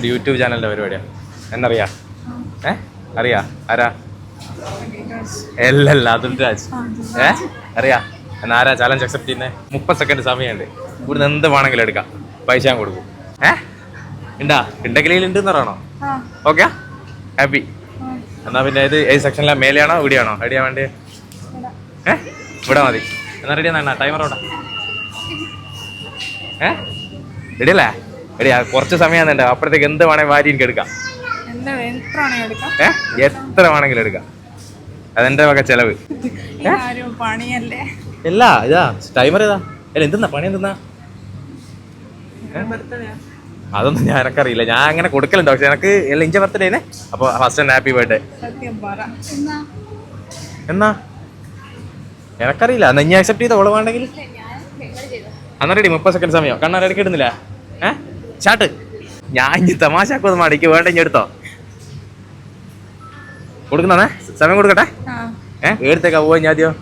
ഒരു യൂട്യൂബ് ചാനലിന്റെ പരിപാടിയാണ്. എന്നറിയാ? ഏ? അറിയാ? ആരാ? അല്ലല്ല അതുൽ രാജ്. ഏ? അറിയാ? എന്നാ ആരാ ചാലഞ്ച് അക്സെപ്റ്റ് ചെയ്യുന്നത് മുപ്പത് സെക്കൻഡ് സമയമുണ്ട്. ഇവിടുന്ന് എന്ത് വേണമെങ്കിലും എടുക്കാം. പൈസ ഞാൻ കൊടുക്കും. ഏ? ഉണ്ടാ ഉണ്ടെങ്കിൽ ഉണ്ട് എന്നറിയണോ പറയണോ? ഓക്കെ? ഹാപ്പി എന്നാ പിന്നെ ഇത് ഏത് സെക്ഷനിലെ മേലെയാണോ? ഇവിടെയാണോ? എവിടെയാ വേണ്ടേ? ഏ? ഇവിടെ മതി. എന്നാ റെഡി എന്നാ ടൈമർ ഇവിടെ ഏ? റെഡി അല്ലേ കുറച്ച് സമയം തന്നെ അപ്പോഴത്തേക്ക് എന്ത് വേണമെങ്കിൽ വാരി എനിക്ക് എടുക്കാം എത്ര എടുക്കാം? എത്ര വേണമെങ്കിലും എടുക്കാം? അതെന്റെ വക ചെലവ്. അല്ല ആരും പണിയല്ലേ? ഇല്ല ഇതാ ടൈമർ ഏതാ അല്ല എന്തെന്നാ പണി എന്തെന്നാ? അതൊന്നും ഞാൻ എനക്കറിയില്ല. ഞാൻ അങ്ങനെ കൊടുക്കലുണ്ട്. പക്ഷെ എനിക്ക് എല്ലാം ഇഞ്ച ബർത്ത്ഡേനെ അപ്പോൾ ഫസ്റ്റ് ഹാപ്പി ബർത്ത്ഡേ എന്നാ? എനക്കറിയില്ല. എന്നാ ഇനി അക്സെപ്റ്റ് ചെയ്ത? ഓൾ വേണ്ടെങ്കിൽ മുപ്പത് സെക്കൻഡ് സമയം. കണ്ണാർ ഇടയ്ക്ക് ഇടുന്നില്ല? ഏ? ചാട്ട്. ഞാൻ ഇനി തമാശക്കൊന്നും മടിക്ക് വേണ്ട ഇനി എടുത്തോ. കൊടുക്കുന്നേ സമയം കൊടുക്കട്ടെ? ഏ? എടുത്തേക്കാ പോവാ ഞാൻ ആദ്യം?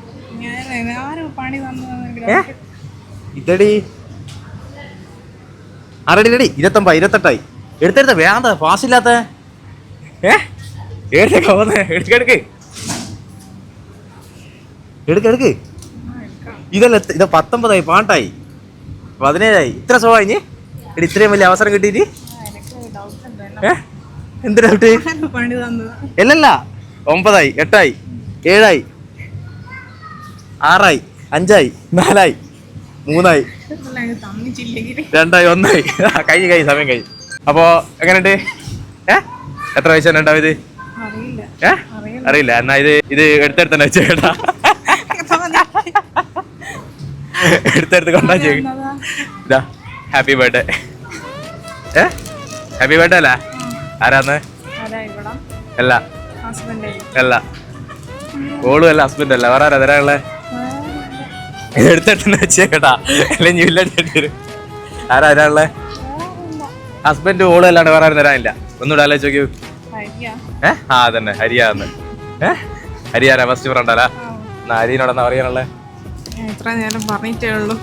ഇതടി. അറടി റെഡി ഇരുപത്തൊമ്പത് ഇരുപത്തെട്ടായി. എടുത്തെടുത്ത വേണ്ട ഫാസ്റ്റ് ഇല്ലാത്ത. ഏ? എടുത്തേക്കാ പോന്നെ? എടുക്ക എടുക്ക്. എടുക്ക എടുക്ക്. ഇതല്ല ഇത് പത്തൊമ്പതായി പാട്ടായി പതിനേഴായി. ഇത്ര സ്വഭാവം ഇനി? എടി ഇത്രയും വലിയ അവസരം കിട്ടിയിട്ട്? എനിക്ക് ഡൗട്ട് ഉണ്ട്. ഏ? എന്ത് ഡൗട്ട് അല്ലല്ല ഒമ്പതായി എട്ടായി ഏഴായി ആറായി അഞ്ചായി നാലായി മൂന്നായി രണ്ടായി ഒന്നായി. കഴിഞ്ഞു കഴിഞ്ഞ് സമയം കഴിഞ്ഞു. അപ്പോ എങ്ങനെയുണ്ട്? ഏ? എത്ര വയസ്സാണ് ഉണ്ടാവും ഇത് അറിയില്ല. ഏ? അറിയില്ല. എന്നാ ഇത് ഇത് എടുത്തെടുത്തന്നെ വെച്ച് കേട്ടാ എടുത്തെടുത്ത് കൊണ്ടാ ചെയ്യും ഹാപ്പി ബർത്ത്ഡേ ഏ? ഹാപ്പി ബർത്ത്ഡേ അല്ല? ആരാന്ന്? അല്ല. അല്ല. ഓളും അല്ല ഹസ്ബൻഡ് അല്ല. വേറെ ആരാ തരാ എടുത്തിട്ട് വെച്ചേക്കട്ടാ. അല്ലെ ഇല്ലടി ആരാ തരാനുള്ളേ? ഹസ്ബൻഡ് ഓളും അല്ലാണ്ട് വേറെ ആരും തരാനില്ല. ഒന്നുകൂടെ ആലോചിച്ച് നോക്കൂ. ഹരിയാ. ഏ? ആ തന്നെ ഹരിയാന്ന്. ഏ? ഹരിയാരാ? ഫസ്റ്റ് ഫ്രണ്ടല്ല എന്നാ ഹരിനോടെന്നാ പറയാനുള്ളേ? ഇത്ര നേരം പറഞ്ഞിട്ടേ ഉള്ളൂ.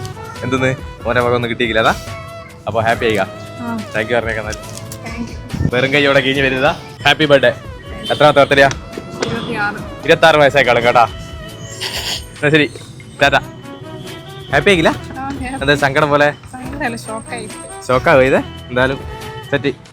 എന്തെന്ന്? ഓനെ മകൻ ഒന്നും കിട്ടിയില്ല അതാ. അപ്പോൾ ഹാപ്പി ആയിക്കാ താങ്ക് യു പറഞ്ഞേക്കാൻ വെറും കൈയോടെ കഴിഞ്ഞ് വരുന്നതാ. ഹാപ്പി ബർത്ത്ഡേ എത്രാമത്തെ ബർത്ത്ഡേയാ ഇരുപത്തി ആറ് വയസ്സായിക്കാളും കേട്ടാ. എന്നാ ശരി. ടാറ്റ. ഹാപ്പി ആയിക്കില്ല? എന്താ സങ്കടം പോലെ? ഷോക്കായി ഷോക്കാവും ഇത്. എന്തായാലും സെറ്റ്